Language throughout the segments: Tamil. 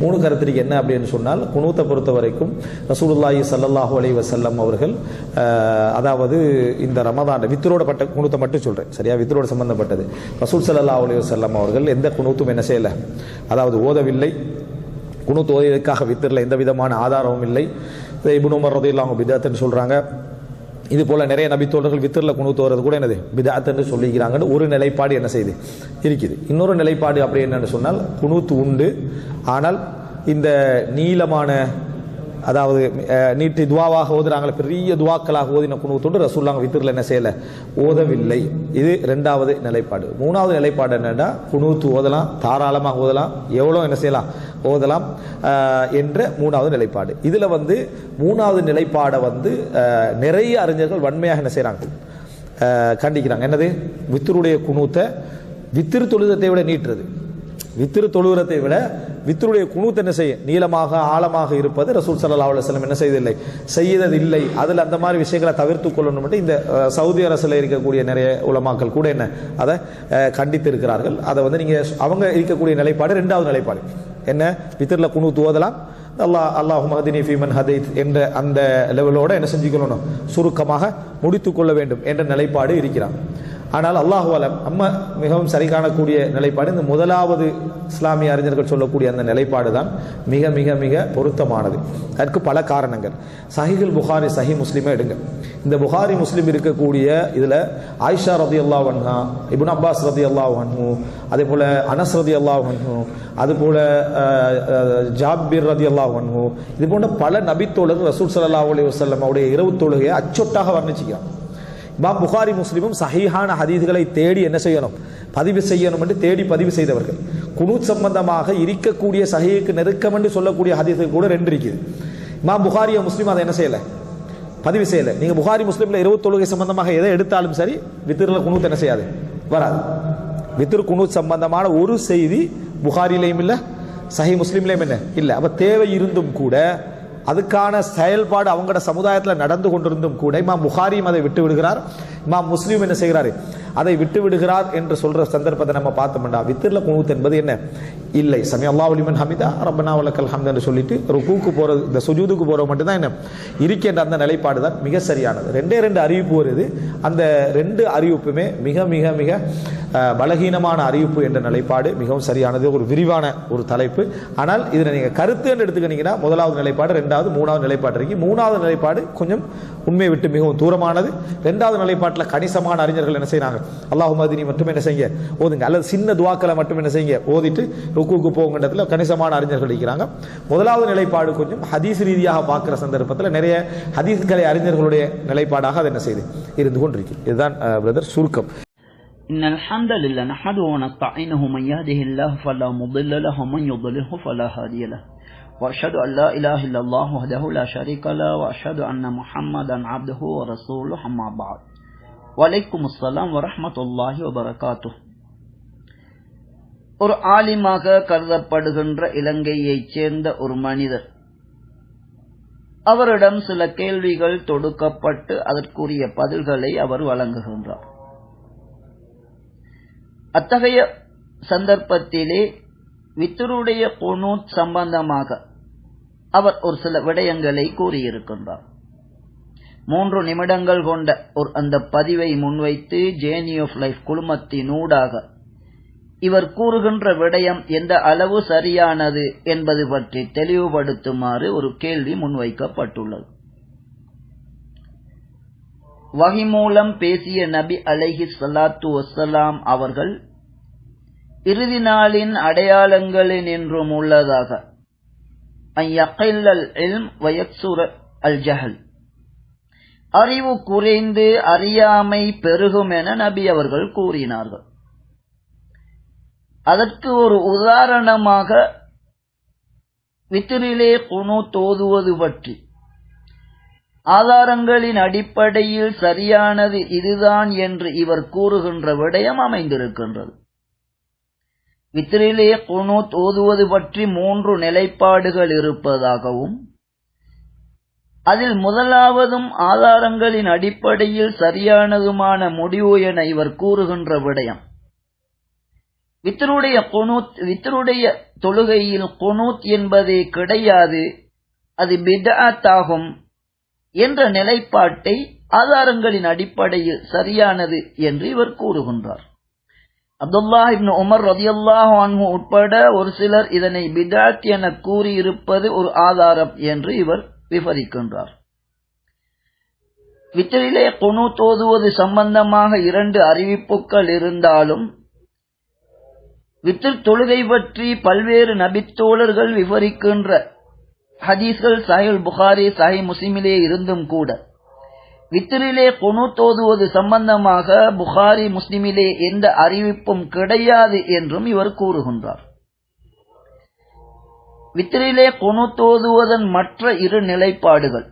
மூணு கருத்திரிக்கை என்ன அப்படின்னு சொன்னால் குணூத்தை பொறுத்த வரைக்கும் ரசூலுல்லாஹி சல்லாஹூ அலி வசல்லம் அவர்கள் அதாவது இந்த ரமதான் வித்தரோட பட்ட குனூத்தை மட்டும் சொல்கிறேன் சரியா? வித்திரோட சம்பந்தப்பட்டது. ரசூல் ஸல்லல்லாஹு அலி வசல்லம் அவர்கள் எந்த குணூத்தும் என்ன செய்யலை. அதாவது ஓதவில்லை. குனூத் ஓதியதற்காக வித்தரில். எந்த விதமான ஆதாரமும் இல்லை. இதை இப்னு உமர் விதத்துன்னு பிதாத்துன்னு இது போல நிறைய நபித்தோழர்கள் வித்தரில் கொண்டு ஓறது கூட என்னது? பிதாத்துன்னு சொல்லிக்கிறாங்கன்னு ஒரு நிலைப்பாடு என்ன செய்யுது? இருக்குது. இன்னொரு நிலைப்பாடு அப்படி என்னன்னு சொன்னால் குணூத்து உண்டு. ஆனால் இந்த நீளமான அதாவது நீட்டி துவாவாக ஓதுறாங்களே பெரிய துவாக்களாக ஓதின குணத்தோடு ரசூல்லாங்க வித்திரில் என்ன செய்யலை? ஓதவில்லை. இது ரெண்டாவது நிலைப்பாடு. மூணாவது நிலைப்பாடு என்னென்னா குணூத்து ஓதலாம் தாராளமாக ஓதலாம் எவ்வளோ என்ன செய்யலாம்? ஓதலாம் என்ற மூணாவது நிலைப்பாடு. இதில் வந்து மூணாவது நிலைப்பாடை வந்து நிறைய அறிஞர்கள் வன்மையாக என்ன செய்கிறாங்க கண்டிக்கிறாங்க. என்னது? வித்தருடைய குணூத்தை வித்திரு தொழுதத்தை விட நீட்டுறது. வித்திரு தொழுகிறத்தை விட வித்தருடைய குணூத் என்ன செய்யும் நீளமாக ஆழமாக இருப்பது ரசூல் சல்லா அலுவலம் வஸல்லம் என்ன செய்ததில்லை. செய்ததில்லை. அதில் அந்த மாதிரி விஷயங்களை தவிர்த்து கொள்ளணும் மட்டும் இந்த சவுதி அரசில் இருக்கக்கூடிய நிறைய உலமாக்கள் கூட என்ன அதை கண்டித்து இருக்கிறார்கள் அதை வந்து நீங்கள் அவங்க இருக்கக்கூடிய நிலைப்பாடு ரெண்டாவது நிலைப்பாடு. என்ன? வித்தரில் குனு தூவதலாம் அல்லாஹ் அல்லாஹ் மஹதினி ஃபீமன் ஹதீத் என்ற அந்த லெவலோட என்ன செஞ்சுக்கொள்ளணும் சுருக்கமாக முடித்து கொள்ள வேண்டும் என்ற நிலைப்பாடு இருக்கிறான். ஆனால் அல்லாஹுவலம் நம்ம மிகவும் சரி காணக்கூடிய நிலைப்பாடு இந்த முதலாவது இஸ்லாமிய அறிஞர்கள் சொல்லக்கூடிய அந்த நிலைப்பாடு தான் மிக மிக மிக பொருத்தமானது. அதற்கு பல காரணங்கள். சஹிகுல் புகாரி சஹி முஸ்லீமே எடுங்க. இந்த புகாரி முஸ்லீம் இருக்கக்கூடிய இதில் ஆயிஷா ரதி அல்லாஹ் இபுன் அப்பாஸ் ரதி அல்லாஹ் அதே போல் அனஸ் ரதி அல்லாஹ் அது போல் அஹ், ஜாபிர் ரதி அல்லாஹ் இது போன்ற பல நபித்தோழர்கள் ரசூல் சல்லா அலி வசல்லம் அவருடைய இரவு தொழுகையை அச்சொட்டாக வர்ணிச்சுக்கிறான் இமாம் புகாரி முஸ்லீமும் சஹீஹான ஹதீதுகளை தேடி என்ன செய்யணும்? பதிவு செய்யணும் என்று தேடி பதிவு செய்தவர்கள். குனூத் சம்பந்தமாக இருக்கக்கூடிய சஹீக்கு நெருக்கம் என்று சொல்லக்கூடிய ஹதீஸ்கள் கூட ரெண்டு இருக்குது. இமாம் புகாரிய முஸ்லீம் அதை என்ன செய்யலை? பதிவு செய்யலை. நீங்கள் புகாரி முஸ்லீமில் இருபத்தொழுகை சம்பந்தமாக எதை எடுத்தாலும் சரி வித்திரில் குனூத் என்ன செய்யாது? வராது. வித்திரு குனூத் சம்பந்தமான ஒரு செய்தி புகாரிலையும் இல்லை சஹி முஸ்லீம்லேயும் என்ன? இல்லை. அப்போ தேவை இருந்தும் கூட அதுக்கான செயல்பாடு அவங்களோட சமுதாயத்தில் நடந்து கொண்டிருந்தும் கூட இமாம் புகாரியும் அதை விட்டு விடுகிறார். இமாம் முஸ்லீம் என்ன செய்கிறாரு? அதை விட்டு விடுகிறார் என்று சொல்ற சந்தர்ப்பத்தை நம்ம பார்த்தோம்டா. வித்திரில் குனூத் என்பது என்ன? இல்லை. சமி அல்லாஹ் அலிமன் ஹமிதா ரப்பனா வலக்கல் ஹம்த் என்று சொல்லிட்டு ருக்கூக்கு போறது இந்த சுஜூதுக்கு போறது மட்டும்தான் என்ன? இருக்கின்ற அந்த நிலைப்பாடு தான் மிக சரியானது. ரெண்டே ரெண்டு அறிவிப்பு வருது. அந்த ரெண்டு அறிவிப்புமே மிக மிக மிக பலகீனமான அறிவிப்பு என்ற நிலைப்பாடு மிகவும் சரியானது. ஒரு விரிவான ஒரு தலைப்பு. ஆனால் இதில் நீங்கள் கருத்துன்னு எடுத்துக்கிட்டீங்கன்னா முதலாவது நிலைப்பாடு ரெண்டாவது மூணாவது நிலைப்பாடு இருக்கு. மூணாவது நிலைப்பாடு கொஞ்சம் உண்மையை விட்டு மிகவும் தூரமானது. ரெண்டாவது நிலைப்பாட்டில் கணிசமான அறிஞர்கள் என்ன செய்றாங்க? அல்லாஹ் மதினி மட்டும் என்ன செய்யுங்க? ஓதுங்க. அல்லது சின்ன துவாக்களை மட்டும் என்ன செய்யுங்க? ஓதிட்டு ருக்குக்கு போகுங்க இடத்துல கணிசமான அறிஞர்கள் இருக்கிறாங்க. முதலாவது நிலைப்பாடு கொஞ்சம் ஹதீஸ் ரீதியாக பார்க்குற சந்தர்ப்பத்தில் நிறைய ஹதீஸ்களை அறிஞர்களுடைய நிலைப்பாடாக அது என்ன செய்து இருந்து கொண்டிருக்கு இதுதான் பிரதர் சுருக்கம். إن الحمد لله نحمده ونستعينه من يهده الله فلا مضل له ومن يضلله فلا هادي له وأشهد أن لا إله إلا الله وحده لا شريك له وأشهد أن محمدا عبده ورسوله أما بعد வலைக்கும் அஸ்லாம் வரமத்துல்லாஹி வபரகாத்து ஒரு ஆலிமாக கருதப்படுகின்ற இலங்கையைச் சேர்ந்த ஒரு மனிதர். அவரிடம் சில கேள்விகள் தொடுக்கப்பட்டு அதற்குரிய பதில்களை அவர் வழங்குகின்றார். அத்தகைய சந்தர்ப்பத்திலே வித்தருடைய பொனூத் சம்பந்தமாக அவர் ஒரு சில விடயங்களை கூறியிருக்கின்றார். மூன்று நிமிடங்கள் கொண்ட ஒரு அந்த பதிவை முன்வைத்து ஜேர்னி ஆஃப் லைஃப் குழுமத்தினூடாக இவர் கூறுகின்ற விடயம் எந்த அளவு சரியானது என்பது பற்றி தெளிவுபடுத்துமாறு ஒரு கேள்வி முன்வைக்கப்பட்டுள்ளது. வகி மூலம் பேசிய நபி அலைஹி சலாத்து வசலாம் அவர்கள் இறுதி நாளின் அடையாளங்களில் நின்றும் உள்ளதாக அல் ஜஹல் அறிவு குறைந்து அறியாமை பெருகும் என நபி அவர்கள் கூறினார்கள். அதற்கு ஒரு உதாரணமாக வித்திரிலே குணு தோதுவது பற்றி. ஆதாரங்களின் அடிப்படையில் சரியானது இதுதான் என்று இவர் கூறுகின்ற விடயம் அமைந்திருக்கின்றது. வித்திரிலே குணு தோதுவது பற்றி மூன்று நிலைப்பாடுகள் இருப்பதாகவும் அதில் முதலாவதும் ஆதாரங்களின் அடிப்படையில் சரியானதுமான முடிவு என இவர் கூறுகின்ற விடயம். வித்தருடைய குனூத் வித்தருடைய தொழுகையில் குனூத் என்பதே கிடையாது அது பிதாத்தாகும் என்ற நிலைப்பாட்டை ஆதாரங்களின் அடிப்படையில் சரியானது என்று இவர் கூறுகின்றார். அப்துல்லா இப்னு உமர் ரதியல்லாஹு அன்ஹு உட்பட ஒரு சிலர் இதனை பிதாத் என கூறியிருப்பது ஒரு ஆதாரம் என்று இவர் விவரிக்கின்றார் வித்தரிலே குணு தோதுவது சம்பந்தமாக இரண்டு அறிவிப்புகள் இருந்தாலும் வித்திர் தொழுகை பற்றி பல்வேறு நபித்தோழர்கள் விவரிக்கின்ற ஹதீஸ்கள் சாயுல் புகாரி சாஹி முஸ்லிமிலே இருந்தும் கூட வித்திரிலே குணு தோதுவது சம்பந்தமாக புகாரி முஸ்லிமிலே எந்த அறிவிப்பும் கிடையாது என்றும் இவர் கூறுகின்றார். வித்திரிலே குணு தோதுவதன் மற்ற இரு நிலைப்பாடுகள்.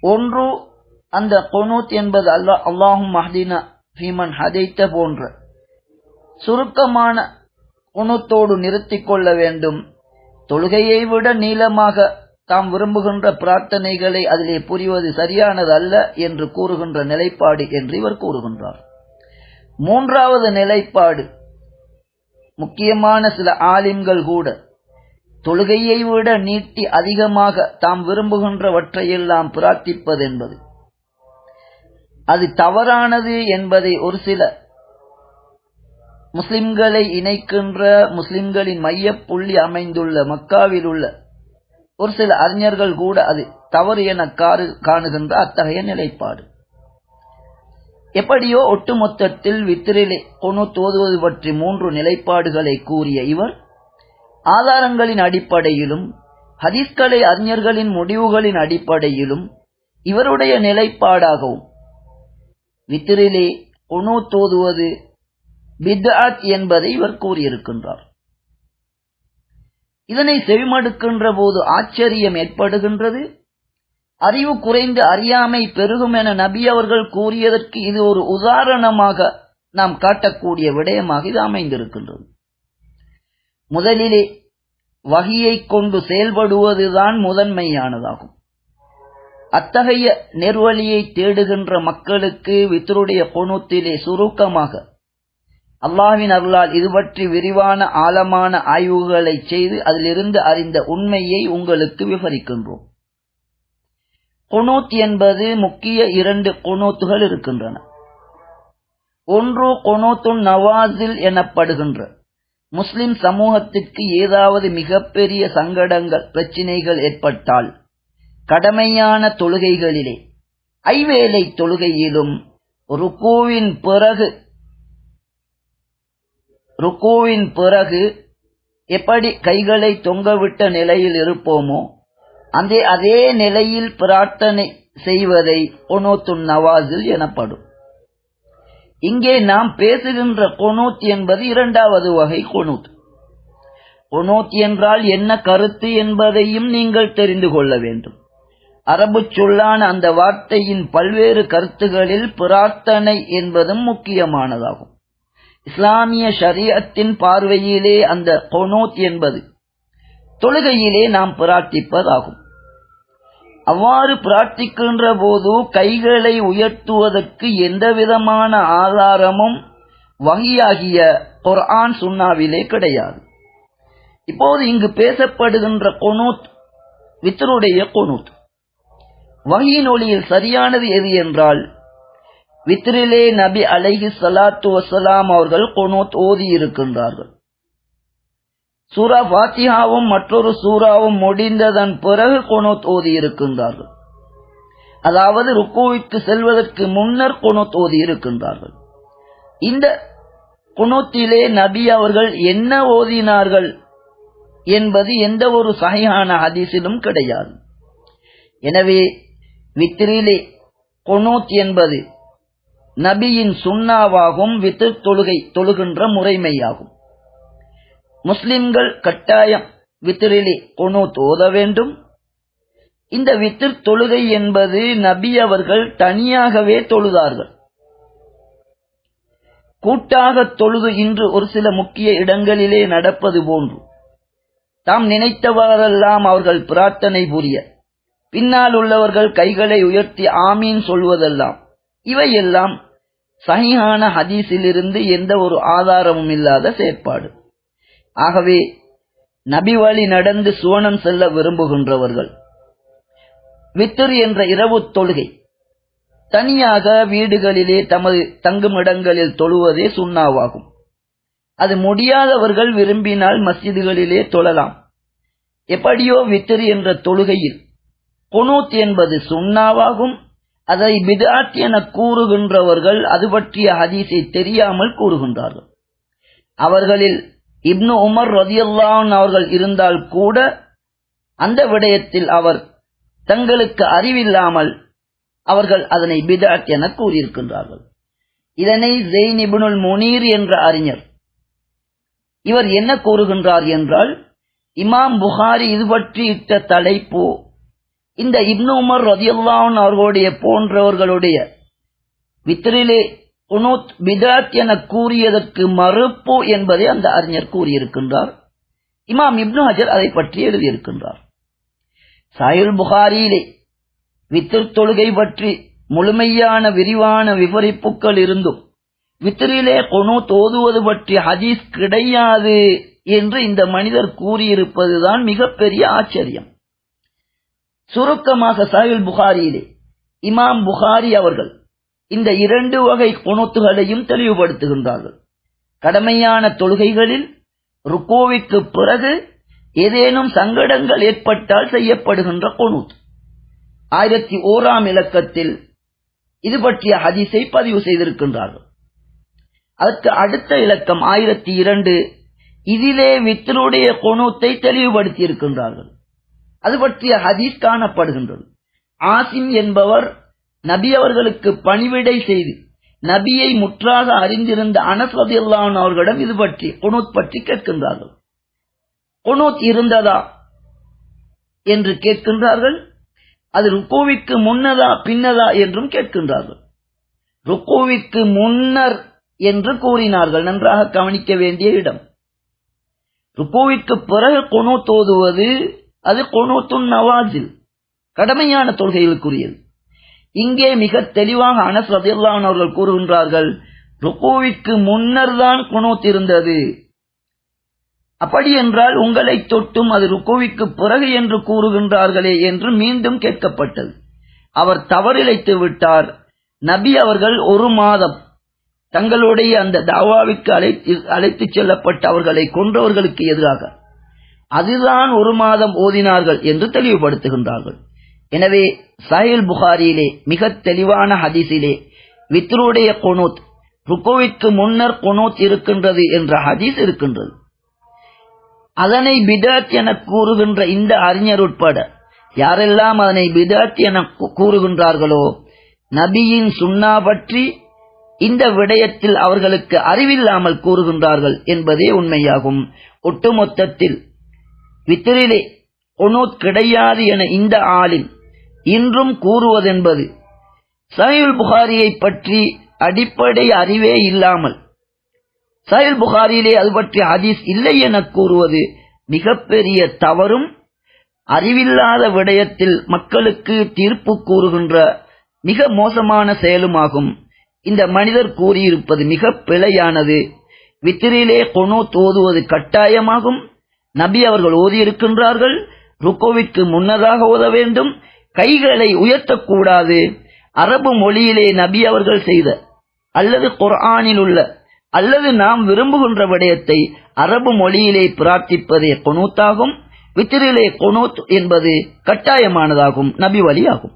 ஒன்று அந்த குனூத் என்பது அல்லா அல்லாஹும் மஹதீனா ஹீமன் ஹதைத்த போன்ற சுருக்கமான குணத்தோடு நிறுத்திக் கொள்ள வேண்டும். தொழுகையை விட நீளமாக தாம் விரும்புகின்ற பிரார்த்தனைகளை அதிலே புரிவது சரியானது அல்ல என்று கூறுகின்ற நிலைப்பாடு என்று இவர் கூறுகின்றார். மூன்றாவது நிலைப்பாடு முக்கியமான சில ஆலிம்கள் கூட தொழுகையை விட நீட்டி அதிகமாக தாம் விரும்புகின்றவற்றையெல்லாம் பிரார்த்திப்பது என்பது. அது தவறானது என்பதை ஒரு சில முஸ்லிம்களை இணைக்கின்ற முஸ்லிம்களின் மையப்புள்ளி அமைந்துள்ள மக்காவில் உள்ள ஒரு சில அறிஞர்கள் கூட அது தவறு என காணுகின்ற அத்தகைய நிலைப்பாடு. எப்படியோ ஒட்டுமொத்தத்தில் வித்திரிலே கொணு தோதுவது பற்றி மூன்று நிலைப்பாடுகளை கூறிய இவர் ஆதாரங்களின் அடிப்படையிலும் ஹதீஸ்களை அறிஞர்களின் முடிவுகளின் அடிப்படையிலும் இவருடைய நிலைப்பாடாகவும் வித்திரிலே உணு தோதுவது பித்ஆத் என்பதை இவர் கூறியிருக்கின்றார். இதனை செவிமடுக்கின்ற போது ஆச்சரியம் ஏற்படுகின்றது. அறிவு குறைந்து அறியாமை பெருகும் என நபி அவர்கள் கூறியதற்கு இது ஒரு உதாரணமாக நாம் காட்டக்கூடிய விடயமாக இது அமைந்திருக்கின்றது. முதலிலே வகியை கொண்டு செயல்படுவதுதான் முதன்மையானதாகும். அத்தகைய நெர்வழியை தேடுகின்ற மக்களுக்கு வித்தருடைய கொணுத்திலே சுருக்கமாக அல்லாவின் அருளால் இது பற்றி விரிவான ஆழமான ஆய்வுகளை செய்து அதிலிருந்து அறிந்த உண்மையை உங்களுக்கு விவரிக்கின்றோம். குனூத் என்பது முக்கிய இரண்டு குனூத்துகள் இருக்கின்றன. ஒன்று குனூத்துன் நவாசில் எனப்படுகின்ற முஸ்லிம் சமூகத்திற்கு ஏதாவது மிகப்பெரிய சங்கடங்கள் பிரச்சினைகள் ஏற்பட்டால் கடமையான தொழுகைகளிலே ஐவேளை தொழுகையிலும் ருக்குவின் பிறகு ருக்குவின் பிறகு எப்படி கைகளை தொங்கவிட்ட நிலையில் இருப்போமோ அந்த அதே நிலையில் பிரார்த்தனை செய்வதை ஒனோத்துன் நவாசில் எனப்படும். இங்கே நாம் பேசுகின்ற கொனூத் என்பது இரண்டாவது வகை கொனூத். கொனூத் என்றால் என்ன கருத்து என்பதையும் நீங்கள் தெரிந்து கொள்ள வேண்டும். அரபு சொல்லான அந்த வார்த்தையின் பல்வேறு கருத்துகளில் பிரார்த்தனை என்பதும் முக்கியமானதாகும். இஸ்லாமிய ஷரியத்தின் பார்வையிலே அந்த கொனூத் என்பது தொழுகையிலே நாம் பிரார்த்திப்பதாகும். அவ்வாறு பிரார்த்திக்கின்ற போது கைகளை உயர்த்துவதற்கு எந்த விதமான ஆதாரமும் வகையாகிய குர்ஆன் சுன்னாவிலே கிடையாது. இப்போது இங்கு பேசப்படுகின்ற கொனூத் வித்தருடைய கொனூத். வகையின் ஒளியில் சரியானது எது என்றால் வித்ரிலே நபி அலைஹி சலாத்து வசலாம் அவர்கள் கொனூத் ஓதி இருக்கின்றார்கள். சூரா பாத்தியாவும் மற்றொரு சூறாவும் முடிந்ததன் பிறகு குணோத் ஓதி இருக்கின்றார்கள். அதாவது ருக்குவிற்கு செல்வதற்கு முன்னர் குணோத் ஓதி இருக்கின்றார்கள். இந்த குணத்திலே நபி அவர்கள் என்ன ஓதினார்கள் என்பது எந்த ஒரு சகையான ஹதீஸிலும் கிடையாது. எனவே வித்திரிலே குணோத் என்பது நபியின் சுண்ணாவாகும் வித்து தொழுகை தொழுகின்ற முறைமையாகும். முஸ்லிம்கள் கட்டாயம் வித்திரிலே கொனூத் ஓத வேண்டும். இந்த வித்திர் தொழுகை என்பது நபி அவர்கள் தனியாகவே தொழுதார்கள். கூட்டாக தொழுது இன்று ஒரு சில முக்கிய இடங்களிலே நடப்பது போன்று. தாம் நினைத்தவரெல்லாம் அவர்கள் பிரார்த்தனை புரிய பின்னால் உள்ளவர்கள் கைகளை உயர்த்தி ஆமீன் சொல்வதெல்லாம் இவையெல்லாம் சஹிஹான ஹதீஸிலிருந்து எந்த ஒரு ஆதாரமும் இல்லாத செயற்பாடு. ஆகவே நபி வழி நடந்து சுவனம் செல்ல விரும்புகின்றவர்கள் வித்திர் என்ற இரவு தொழுகை தனியாக வீடுகளிலே தமது தங்குமிடங்களில் தொழுவதே சுண்ணாவாகும். அது முடியாதவர்கள் விரும்பினால் மஸ்ஜிதுகளிலே தொழலாம். எப்படியோ வித்திரி என்ற தொழுகையில் குனூத் என்பது சுண்ணாவாகும் அதை பிதாத் என கூறுகின்றவர்கள் அது பற்றிய ஹதீஸை தெரியாமல் கூறுகின்றார்கள். அவர்களில் இப்னு உமர் ரதியல்லான் அவர்கள் இருந்தால் கூட அந்த விடயத்தில் அவர் தங்களுக்கு அறிவில்லாமல் அவர்கள் அதனை பிதாட் என கூறியிருக்கின்றார்கள். இதனை ஜெயின் இபுனுல் முனீர் என்ற அறிஞர் இவர் என்ன கூறுகின்றார் என்றால் இமாம் புகாரி இது பற்றி இட்ட தலைப்பு இந்த இப்னு உமர் ரதியல்லான் அவர்களுடைய போன்றவர்களுடைய வித்திரிலே குனூத் பிதாத் என கூறியதற்கு மறுப்பு என்பதை அந்த அறிஞர் கூறியிருக்கின்றார். இமாம் இப்னு ஹஜர் அதை பற்றி எழுதியிருக்கின்றார். சாயுல் புகாரியிலே வித்திர் தொழுகை பற்றி முழுமையான விரிவான விவரிப்புகள் இருந்தும் வித்திரிலே கொனு தோதுவது பற்றி ஹதீஸ் கிடையாது என்று இந்த மனிதர் கூறியிருப்பதுதான் மிகப்பெரிய ஆச்சரியம். சுருக்கமாக சாயுல் புகாரியிலே இமாம் புகாரி அவர்கள் இந்த இரண்டு வகை குணத்துகளையும் தெளிவுபடுத்துகின்றார்கள். கடமையான தொழுகைகளில் ருக்கோவிற்கு பிறகு ஏதேனும் சங்கடங்கள் ஏற்பட்டால் செய்யப்படுகின்ற குணூத். ஆயிரத்தி ஓராம் இலக்கத்தில் இது பற்றிய ஹதீஸை பதிவு செய்திருக்கின்றார்கள். அதற்கு அடுத்த இலக்கம் ஆயிரத்தி இரண்டு இதிலே வித்தருடைய குணூத்தை தெளிவுபடுத்தி இருக்கின்றார்கள் அது பற்றிய ஹதீஸ் காணப்படுகின்றது. ஆசிம் என்பவர் நபி அவர்களுக்கு பணிவிடை செய்து நபியை முற்றாக அறிந்திருந்த அனஸ்வதி அல்லான் அவர்களிடம் இது பற்றி குனூத் பற்றி கேட்கின்றார்கள். குனூத் இருந்ததா என்று கேட்கின்றார்கள். அது ருக்கோவிக்கு முன்னதா பின்னதா என்றும் கேட்கின்றார்கள். ருக்கோவிற்கு முன்னர் என்று கூறினார்கள். நன்றாக கவனிக்க வேண்டிய இடம். ருக்கோவிக்கு பிறகு கொனு தோதுவது அது கொனூத்துன் நவாஜில் கடமையான தொழுகைகளுக்குரியது. இங்கே மிக தெளிவாக அனஸ் ரதியல்லான் அவர்கள் கூறுகின்றார்கள் ருக்கோவிற்கு முன்னர் தான் குனூத் இருந்தது. அப்படி என்றால் உங்களை தொட்டும் அது ருக்கோவிற்கு பிறகு என்று கூறுகின்றார்களே என்று மீண்டும் கேட்கப்பட்டது. அவர் தவறிழைத்து விட்டார். நபி அவர்கள் ஒரு மாதம் தங்களுடைய அந்த தாவாவிற்கு அழைத்து அழைத்துச் செல்லப்பட்ட அவர்களை கொன்றவர்களுக்கு எதிராக அதுதான் ஒரு மாதம் ஓதினார்கள் என்று தெளிவுபடுத்துகின்றார்கள். எனவே சஹில் புகாரியிலே மிக தெளிவான ஹதீஸிலே வித்ருடைய கொனூத் ருக்கோவிற்கு முன்னர் கொனூத் இருக்கின்றது என்ற ஹதீஸ் இருக்கின்றது. அதனை பிதாத் என கூறுகின்ற இந்த அறிஞர் உட்பட யாரெல்லாம் அதனை பிதாத் என கூறுகின்றார்களோ நபியின் சுண்ணா பற்றி இந்த விடயத்தில் அவர்களுக்கு அறிவில்லாமல் கூறுகின்றார்கள் என்பதே உண்மையாகும். ஒட்டுமொத்தத்தில் வித்திரிலே ஒனூத் கிடையாது என இந்த ஆளின் இன்றும் கூறுவதென்பது. சஹில் புகாரியை பற்றி அடிப்படை அறிவே இல்லாமல் சஹில் புகாரியிலே அது பற்றி ஹதீஸ் இல்லை என கூறுவது மிகப்பெரிய தவறும் அறிவில்லாத விடயத்தில் மக்களுக்கு தீர்ப்பு கூறுகின்ற மிக மோசமான செயலுமாகும். இந்த மனிதர் கூறியிருப்பது மிக பிழையானது. வித்திரிலே கொனோ தோதுவது கட்டாயமாகும். நபி அவர்கள் ஓதியிருக்கின்றார்கள். ருக்கோவிற்கு முன்னதாக ஓத வேண்டும். கைகளை உயர்த்தக்கூடாது. அரபு மொழியிலே நபி அவர்கள் செய்த அல்லது குர்ஆனில் உள்ள அல்லது நாம் விரும்புகின்ற விடயத்தை அரபு மொழியிலே பிரார்த்திப்பதே கொனூத்தாகும். வித்திரிலே கொனூத் என்பது கட்டாயமானதாகும் நபி வழியாகும்.